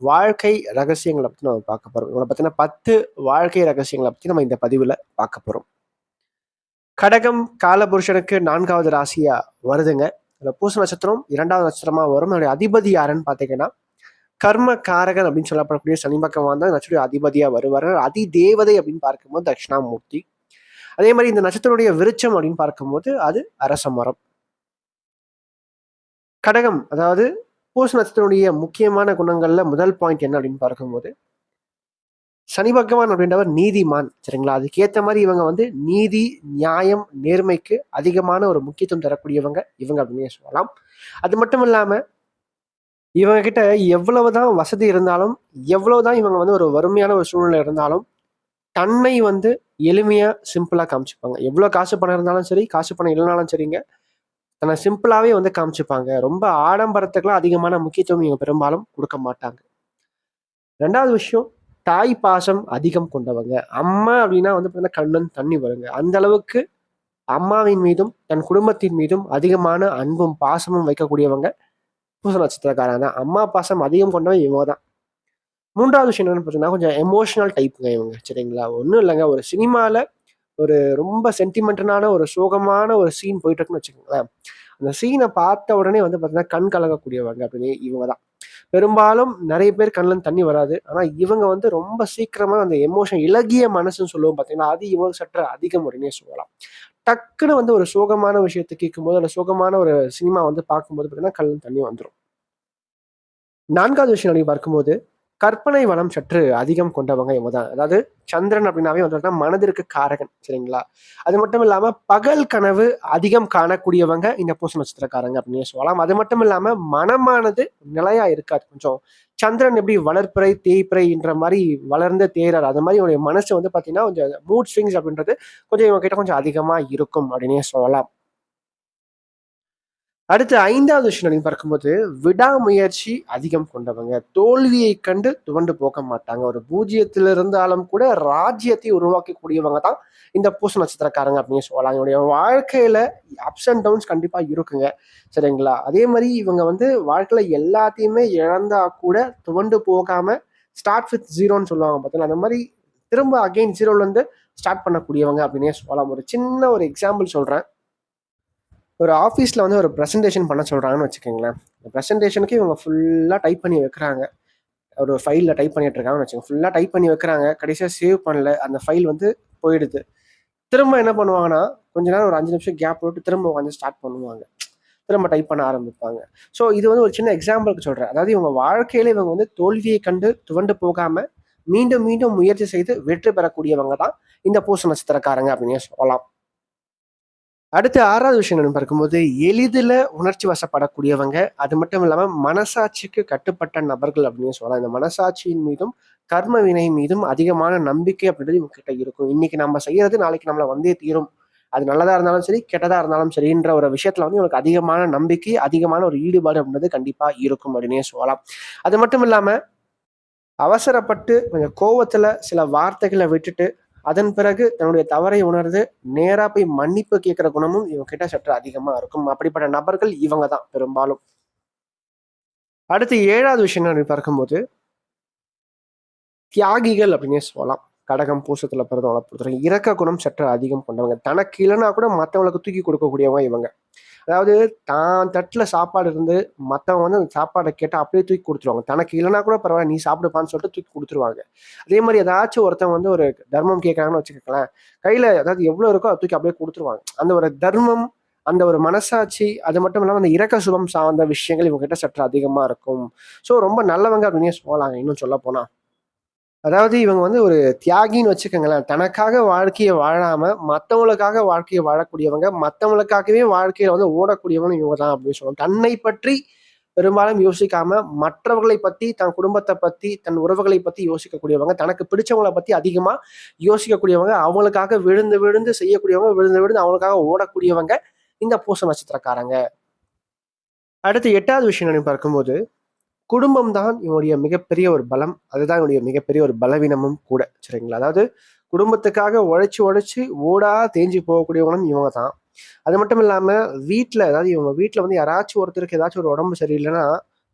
வாழ்க்கை ரகசியங்களை பற்றி நம்ம பார்க்க போகிறோம் இவங்களை பற்றின பத்து வாழ்க்கை ரகசியங்களை பற்றி நம்ம இந்த பதிவில் பார்க்க போகிறோம் கடகம் காலபுருஷனுக்கு நான்காவது ராசியாக வருதுங்க. இந்த பூச நட்சத்திரம் இரண்டாவது நட்சத்திரமாக வரும். அதனுடைய அதிபதி யாருன்னு பார்த்தீங்கன்னா கர்ம காரகன் அப்படின்னு சொல்லப்படக்கூடிய சனி பகவான் தான் நட்சத்திர அதிபதியாக வருவார். அதி தேவதை அப்படின்னு பார்க்கும்போது தட்சிணாமூர்த்தி. அதே மாதிரி இந்த நட்சத்திரனுடைய விருச்சம் அப்படின்னு பார்க்கும்போது அது அரச மரம். கடகம் அதாவது பூச நட்சத்திரனுடைய முக்கியமான குணங்கள்ல முதல் பாயிண்ட் என்ன அப்படின்னு பார்க்கும்போது சனி பகவான் அப்படின்றவர் நீதிமான் சரிங்களா? அதுக்கேற்ற மாதிரி இவங்க வந்து நீதி நியாயம் நேர்மைக்கு அதிகமான ஒரு முக்கியத்துவம் தரக்கூடியவங்க இவங்க அப்படின்னு சொல்லலாம். அது மட்டும் இல்லாமல் இவங்க கிட்ட எவ்வளவுதான் வசதி இருந்தாலும் எவ்வளவுதான் இவங்க வந்து ஒரு வறுமையான ஒரு சூழ்நிலை இருந்தாலும் தன்னை வந்து எளிமையாக சிம்பிளாக காமிச்சுப்பாங்க. எவ்வளோ காசு பணம் இருந்தாலும் சரி காசு பணம் இல்லைனாலும் சரிங்க தன்னை சிம்பிளாகவே வந்து காமிச்சுப்பாங்க. ரொம்ப ஆடம்பரத்துக்குலாம் அதிகமான முக்கியத்துவம் இவங்க பெரும்பாலும் கொடுக்க மாட்டாங்க. ரெண்டாவது விஷயம் தாய் பாசம் அதிகம் கொண்டவங்க. அம்மா அப்படின்னா வந்து பார்த்தீங்கன்னா கண்ணன் தண்ணி வருங்க. அந்த அளவுக்கு அம்மாவின் மீதும் தன் குடும்பத்தின் மீதும் அதிகமான அன்பும் பாசமும் வைக்கக்கூடியவங்க பூச நட்சத்திரக்காரங்க. தான் அம்மா பாசம் அதிகம் கொண்டவங்க இவங்க தான். மூன்றாவது விஷயம் என்னன்னு பார்த்தீங்கன்னா கொஞ்சம் எமோஷனல் டைப்புங்க இவங்க. சரிங்களா? ஒன்றும் இல்லைங்க. ஒரு சினிமாவில் ஒரு ரொம்ப சென்டிமெண்டலான ஒரு சோகமான ஒரு சீன் போயிட்டு இருக்குன்னு வச்சுக்கோங்களேன். அந்த சீனை பார்த்த உடனே வந்து பார்த்தீங்கன்னா கண் கலங்கக்கூடியவங்க அப்படின்னு இவங்க தான். பெரும்பாலும் நிறைய பேர் கண்ணில் தண்ணி வராது. ஆனால் இவங்க வந்து ரொம்ப சீக்கிரமாக அந்த எமோஷன் இலகிய மனசுன்னு சொல்லுவோம் பார்த்தீங்கன்னா அது இவங்க சற்று அதிகம் உடனே சொல்லலாம். டக்குன்னு வந்து ஒரு சோகமான விஷயத்தை கேட்கும்போது அந்த சோகமான ஒரு சினிமா வந்து பார்க்கும்போது பார்த்தீங்கன்னா கண்ணில் தண்ணி வந்துடும் நான்காவது விஷயம் நீங்கள் பார்க்கும்போது கற்பனை வளம் சற்று அதிகம் கொண்டவங்க இவங்க தான். அதாவது சந்திரன் அப்படின்னாவே வந்து மனதிற்கு காரகன் சரிங்களா? அது மட்டும் இல்லாம பகல் கனவு அதிகம் காணக்கூடியவங்க இந்த பூச நட்சத்திரக்காரங்க அப்படின்னு சொல்லலாம். அது மட்டும் இல்லாம மனமானது நிலையா இருக்காது. கொஞ்சம் சந்திரன் எப்படி வளர்ப்பிறை தேய்ப்புறைன்ற மாதிரி வளர்ந்த தேரர் அது மாதிரி இவனுடைய மனசு வந்து பார்த்தீங்கன்னா கொஞ்சம் மூட் ஸ்விங்ஸ் அப்படின்றது கொஞ்சம் இவங்க கிட்ட கொஞ்சம் அதிகமாக இருக்கும் அப்படின்னே சொல்லலாம். அடுத்து ஐந்தாவது விஷயம் அப்படின்னு பார்க்கும்போது விடாமுயற்சி அதிகம் கொண்டவங்க. தோல்வியை கண்டு துவண்டு போக மாட்டாங்க. ஒரு பூஜ்ஜியத்தில் இருந்தாலும் கூட ராஜ்யத்தை உருவாக்கக்கூடியவங்க தான் இந்த பூச நட்சத்திரக்காரங்க அப்படின்னு சொல்லலாம். இவனுடைய வாழ்க்கையில அப்ஸ் அண்ட் டவுன்ஸ் கண்டிப்பா இருக்குங்க. சரிங்களா? அதே மாதிரி இவங்க வந்து வாழ்க்கையில எல்லாத்தையுமே இழந்தா கூட துவண்டு போகாம ஸ்டார்ட் வித் ஜீரோன்னு சொல்லுவாங்க பார்த்தீங்கன்னா அந்த மாதிரி திரும்ப அகைன் ஜீரோல இருந்து ஸ்டார்ட் பண்ணக்கூடியவங்க அப்படின்னே சொல்லலாம். ஒரு சின்ன ஒரு எக்ஸாம்பிள் சொல்றேன். ஒரு ஆஃபீஸில் வந்து ஒரு ப்ரெசன்டேஷன் பண்ண சொல்கிறாங்கன்னு வச்சுக்கோங்களேன். இந்த ப்ரெசன்டேஷனுக்கு இவங்க ஃபுல்லாக டைப் பண்ணி வைக்கிறாங்க. ஒரு ஃபைலில் டைப் பண்ணிட்டு இருக்காங்கன்னு வச்சுக்கோங்க. ஃபுல்லாக டைப் பண்ணி வைக்கிறாங்க. கடைசியாக சேவ் பண்ணல. அந்த ஃபைல் வந்து போயிடுது. திரும்ப என்ன பண்ணுவாங்கன்னா கொஞ்ச நேரம் ஒரு அஞ்சு நிமிஷம் கேப் விட்டு திரும்ப உட்காந்து ஸ்டார்ட் பண்ணுவாங்க. திரும்ப டைப் பண்ண ஆரம்பிப்பாங்க. ஸோ இது வந்து ஒரு சின்ன எக்ஸாம்பிளுக்கு சொல்கிறேன் அதாவது இவங்க வாழ்க்கையில் இவங்க வந்து தோல்வியை கண்டு துவண்டு போகாமல் மீண்டும் மீண்டும் முயற்சி செய்து வெற்றி பெறக்கூடியவங்க தான் இந்த பூச நட்சத்திரக்காரங்க அப்படின்னு சொல்லலாம். அடுத்து ஆறாவது விஷயம் என்னன்னு பார்க்கும்போது எளிதில் உணர்ச்சி வசப்படக்கூடியவங்க அது மட்டும் இல்லாமல் மனசாட்சிக்கு கட்டுப்பட்ட நபர்கள் அப்படின்னு சொல்லலாம். இந்த மனசாட்சியின் மீதும் கர்ம வினை மீதும் அதிகமான நம்பிக்கை அப்படின்றது இவங்க கிட்ட இருக்கும். இன்னைக்கு நம்ம செய்யறது நாளைக்கு நம்மளை வந்தே தீரும். அது நல்லதா இருந்தாலும் சரி கெட்டதா இருந்தாலும் சரின்ற ஒரு விஷயத்துல வந்து இவங்களுக்கு அதிகமான நம்பிக்கை அதிகமான ஒரு ஈடுபாடு அப்படின்றது கண்டிப்பா இருக்கும் அப்படின்னே சொல்லலாம். அது மட்டும் இல்லாம அவசரப்பட்டு கொஞ்சம் கோவத்துல சில வார்த்தைகளை விட்டுட்டு அதன் பிறகு தன்னுடைய தவறை உணர்ந்து நேரா போய் மன்னிப்பு கேட்கிற குணமும் இவங்க கிட்ட சற்று அதிகமா இருக்கும். அப்படிப்பட்ட நபர்கள் இவங்க தான் பெரும்பாலும். அடுத்து ஏழாவது விஷயம் நான் பார்க்கும்போது தியாகிகள் அப்படின்னே சொல்லலாம். கடகம் பூசத்துல பிறந்தவங்களை பொறுத்தவரைக்கும் இறக்க குணம் சற்று அதிகம் கொண்டவங்க. தனக்கு இல்லைன்னா கூட மற்றவங்களுக்கு தூக்கி கொடுக்கக்கூடியவங்க இவங்க. அதாவது தான் தட்டில் சாப்பாடு இருந்து மற்றவங்க வந்து அந்த சாப்பாடை கேட்டால் அப்படியே தூக்கி கொடுத்துருவாங்க. தனக்கு இல்லைனா கூட பரவாயில்ல நீ சாப்பிடுப்பான்னு சொல்லிட்டு தூக்கி கொடுத்துருவாங்க. அதே மாதிரி ஏதாச்சும் ஒருத்தன் வந்து ஒரு தர்மம் கேட்கறாங்கன்னு வச்சுக்கோங்களேன் கையில் அதாவது எவ்வளோ இருக்கோ அதை தூக்கி அப்படியே கொடுத்துருவாங்க. அந்த ஒரு தர்மம் அந்த ஒரு மனசாட்சி அது மட்டும் இல்லாமல் அந்த இறக்க சுபம் சார்ந்த விஷயங்கள் இவங்ககிட்ட சற்று அதிகமாக இருக்கும். ஸோ ரொம்ப நல்லவங்க அப்படின்னே சொல்லலாங்க இன்னும் சொல்ல போனால் அதாவது இவங்க வந்து ஒரு தியாகின்னு வச்சுக்கோங்களேன். தனக்காக வாழ்க்கையை வாழாம மற்றவங்களுக்காக வாழ்க்கையை வாழக்கூடியவங்க மற்றவங்களுக்காகவே வாழ்க்கையில வந்து ஓடக்கூடியவங்க இவங்க தான் அப்படின்னு சொல்லணும். தன்னை பற்றி பெரும்பாலும் யோசிக்காம மற்றவர்களை பத்தி தன் குடும்பத்தை பத்தி தன் உறவுகளை பத்தி யோசிக்கக்கூடியவங்க தனக்கு பிடிச்சவங்களை பத்தி அதிகமா யோசிக்கக்கூடியவங்க அவங்களுக்காக விழுந்து விழுந்து செய்யக்கூடியவங்க விழுந்து விழுந்து அவங்களுக்காக ஓடக்கூடியவங்க இந்த பூச நட்சத்திரக்காரங்க. அடுத்து எட்டாவது விஷயம் பார்க்கும்போது குடும்பம் தான் இவனுடைய மிகப்பெரிய ஒரு பலம். அதுதான் இவனுடைய மிகப்பெரிய ஒரு பலவீனமும் கூட சரிங்களா? அதாவது குடும்பத்துக்காக உழைச்சி உழைச்சி ஓடா தேஞ்சு போகக்கூடியவனும் இவங்க தான் அது மட்டும் இல்லாமல் வீட்டில் அதாவது இவங்க வீட்டில் வந்து யாராச்சும் ஒருத்தருக்கு ஏதாச்சும் ஒரு உடம்பு சரியில்லைன்னா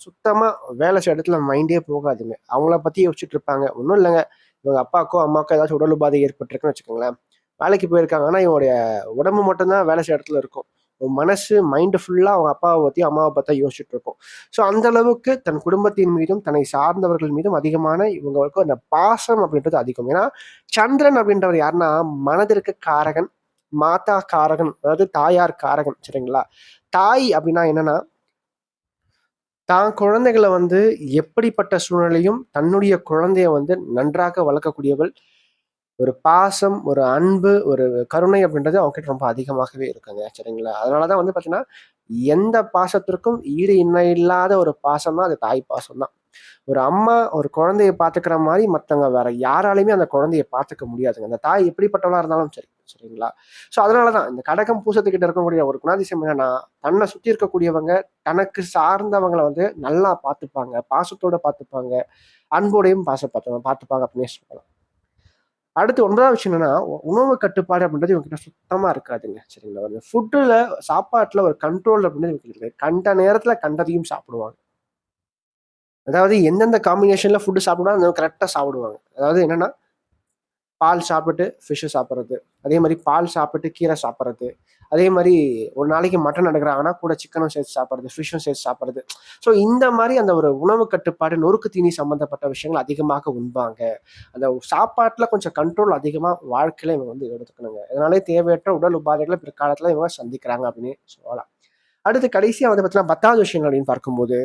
சுத்தமாக வேலை செய்ய இடத்துல மைண்டே போகாதுங்க. அவங்கள பற்றி யோசிச்சுட்டு இருப்பாங்க. ஒன்றும் இல்லைங்க. இவங்க அப்பாக்கோ அம்மாக்கோ ஏதாச்சும் உடல் உபாதை ஏற்பட்டிருக்குன்னு வச்சுக்கோங்களேன். வேலைக்கு போயிருக்காங்கன்னா இவனுடைய உடம்பு மட்டும்தான் வேலை செய்ய இடத்துல இருக்கும். மனசு மைண்டு ஃபுல்லாக அவங்க அப்பாவை பற்றி அம்மாவை பார்த்தா யோசிச்சுட்டு இருக்கும். ஸோ அந்த அளவுக்கு தன் குடும்பத்தின் மீதும் தன்னை சார்ந்தவர்கள் மீதும் அதிகமான இவங்களுக்கு அந்த பாசம் அப்படின்றது அதிகம். ஏன்னா சந்திரன் அப்படின்றவர் யாருன்னா மனதிற்கு காரகன் மாதா காரகன் அதாவது தாயார் காரகன் சரிங்களா? தாய் அப்படின்னா என்னன்னா தான் குழந்தைகளை வந்து எப்படிப்பட்ட சூழ்நிலையும் தன்னுடைய குழந்தைய வந்து நன்றாக வளர்க்கக்கூடியவள் ஒரு பாசம் ஒரு அன்பு ஒரு கருணை அப்படின்றது அவங்ககிட்ட ரொம்ப அதிகமாகவே இருக்குங்க சரிங்களா? அதனாலதான் வந்து பார்த்தீங்கன்னா எந்த பாசத்திற்கும் ஈடு இணை இல்லாத ஒரு பாசம்னா அது தாய் பாசம் தான் ஒரு அம்மா ஒரு குழந்தைய பார்த்துக்கிற மாதிரி மற்றவங்க வேற யாராலையுமே அந்த குழந்தைய பார்த்துக்க முடியாதுங்க. அந்த தாய் எப்படிப்பட்டவளா இருந்தாலும் சரி சரிங்களா? ஸோ அதனால தான் இந்த கடகம் பூசத்துக்கிட்ட இருக்கக்கூடிய ஒரு குணாதிசயம் என்னன்னா தன்னை சுற்றி இருக்கக்கூடியவங்க தனக்கு சார்ந்தவங்களை வந்து நல்லா பார்த்துப்பாங்க பாசத்தோட பார்த்துப்பாங்க அன்போடையும் பாச பார்த்து பார்த்துப்பாங்க அப்படின்னு சொல்லலாம். அடுத்து ஒன்பதாவது விஷயம் என்னன்னா உணவு கட்டுப்பாடு அப்படின்றது இவங்க கிட்ட சுத்தமா இருக்காதுங்க. சரிங்களா? ஒரு ஃபுட்டுல சாப்பாட்டுல ஒரு கண்ட்ரோல் அப்படின்றது இவங்க இருக்கு கண்ட நேரத்துல கண்டதையும் சாப்பிடுவாங்க. அதாவது எந்தெந்த காம்பினேஷன்ல ஃபுட்டு சாப்பிடுவாங்க அந்த கரெக்டாக சாப்பிடுவாங்க. அதாவது என்னன்னா பால் சாப்பிட்டு ஃபிஷ்ஷு சாப்பிட்றது. அதே மாதிரி பால் சாப்பிட்டு கீரை சாப்பிட்றது. அதே மாதிரி ஒரு நாளைக்கு மட்டன் எடுக்கிறாங்கன்னா கூட சிக்கனும் சேர்த்து சாப்பிட்றது ஃபிஷ்ஷும் சேர்த்து சாப்பிட்றது. ஸோ இந்த மாதிரி அந்த ஒரு உணவு கட்டுப்பாடு நொறுக்கு தீனி சம்மந்தப்பட்ட விஷயங்கள் அதிகமாக உண்பாங்க. அந்த சாப்பாட்டில் கொஞ்சம் கண்ட்ரோல் அதிகமாக வாழ்க்கையில் இவங்க வந்து எடுத்துக்கணுங்க. இதனாலே தேவையற்ற உடல் உபாதைகளை பிற்காலத்தில் இவங்க சந்திக்கிறாங்க அப்படின்னு சொல்லலாம். அடுத்து கடைசியாக வந்து பார்த்தீங்கன்னா பத்தாவது விஷயங்கள் அப்படின்னு பார்க்கும்போது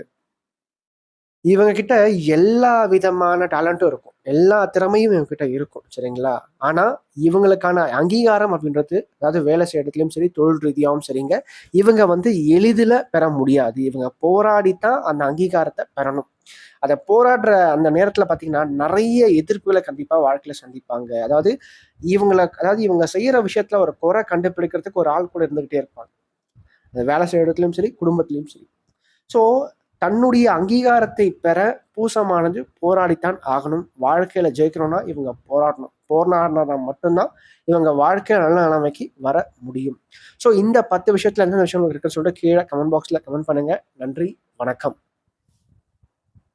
இவங்க கிட்ட எல்லா விதமான டேலண்ட்டும் இருக்கும். எல்லா திறமையும் இவங்ககிட்ட இருக்கும் சரிங்களா? ஆனால் இவங்களுக்கான அங்கீகாரம் அப்படின்றது அதாவது வேலை செய்யறதுலயும் சரி தொழில் ரீதியாகவும் சரிங்க. இவங்க வந்து எளிதில் பெற முடியாது. இவங்க போராடித்தான் அந்த அங்கீகாரத்தை பெறணும். அதை போராடுற அந்த நேரத்தில் பார்த்தீங்கன்னா நிறைய எதிர்ப்புகளை கண்டிப்பாக வாழ்க்கையில் சந்திப்பாங்க. அதாவது இவங்களை அதாவது இவங்க செய்கிற விஷயத்தில் ஒரு குறை கண்டுபிடிக்கிறதுக்கு ஒரு ஆள் கூட இருந்துக்கிட்டே இருப்பாங்க. வேலை செய்கிற இடத்துலையும் சரி குடும்பத்துலேயும் சரி. ஸோ தன்னுடைய அங்கீகாரத்தை பெற பூசமானது போராடித்தான் ஆகணும். வாழ்க்கையில ஜெயிக்கணும்னா இவங்க போராடணும். போராடினா மட்டும்தான் இவங்க வாழ்க்கையில நல்ல நிலைமைக்கு வர முடியும். ஸோ இந்த பத்து விஷயத்துல எந்தெந்த விஷயம் இருக்குன்னு சொல்லிட்டு கீழே கமெண்ட் பாக்ஸ்ல கமெண்ட் பண்ணுங்க. நன்றி வணக்கம்.